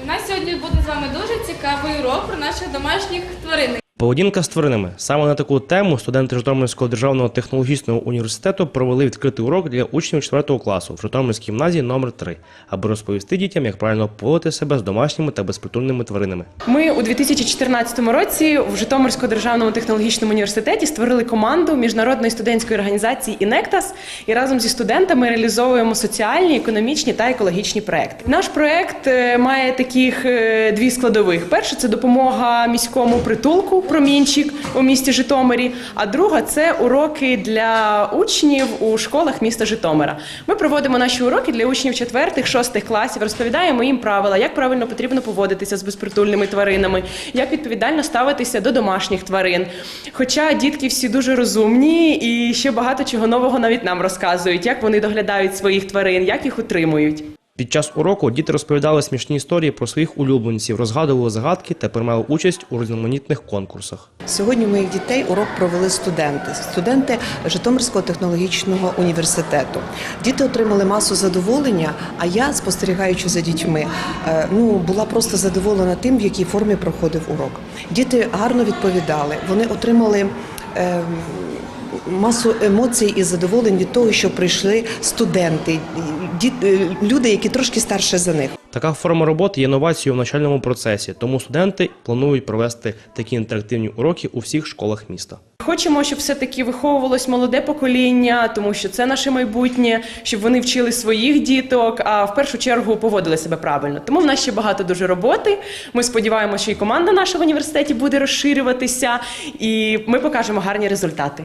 І в нас сьогодні буде з вами дуже цікавий урок про наших домашніх тварин. Поведінка з тваринами. Саме на таку тему студенти Житомирського державного технологічного університету провели відкритий урок для учнів 4 класу в Житомирській гімназії номер 3 аби розповісти дітям, як правильно поводити себе з домашніми та безпритульними тваринами. Ми у 2014 році в Житомирському державному технологічному університеті створили команду міжнародної студентської організації «Інектас» і разом зі студентами реалізовуємо соціальні, економічні та екологічні проекти. Наш проект е, має таких е, дві складових: перше це допомога міському притулку промінчик у місті Житомирі. А друга це уроки для учнів у школах міста Житомира. Ми проводимо наші уроки для учнів 4-6 класів, розповідаємо їм правила, як правильно потрібно поводитися з безпритульними тваринами, як відповідально ставитися до домашніх тварин. Хоча дітки всі дуже розумні і ще багато чого нового навіть нам розказують, як вони доглядають своїх тварин, як їх утримують. Під час уроку діти розповідали смішні історії про своїх улюбленців, розгадували загадки та приймали участь у різноманітних конкурсах. Сьогодні моїх дітей урок провели студенти, студенти Житомирського технологічного університету. Діти отримали масу задоволення. А я, спостерігаючи за дітьми, е, ну була просто задоволена тим, в якій формі проходив урок. Діти гарно відповідали. Вони отримали. Масу емоцій і задоволень від того, що прийшли студенти, діт, е, люди, які трошки старше за них. Така форма роботи є новацією в навчальному процесі, тому студенти планують провести такі інтерактивні уроки у всіх школах міста. Хочемо, щоб все-таки виховувалось молоде покоління, тому що це наше майбутнє, щоб вони вчили своїх діток, а в першу чергу поводили себе правильно. Тому в нас ще багато дуже роботи. Ми сподіваємося, що і команда наша в університеті буде розширюватися, і ми покажемо гарні результати.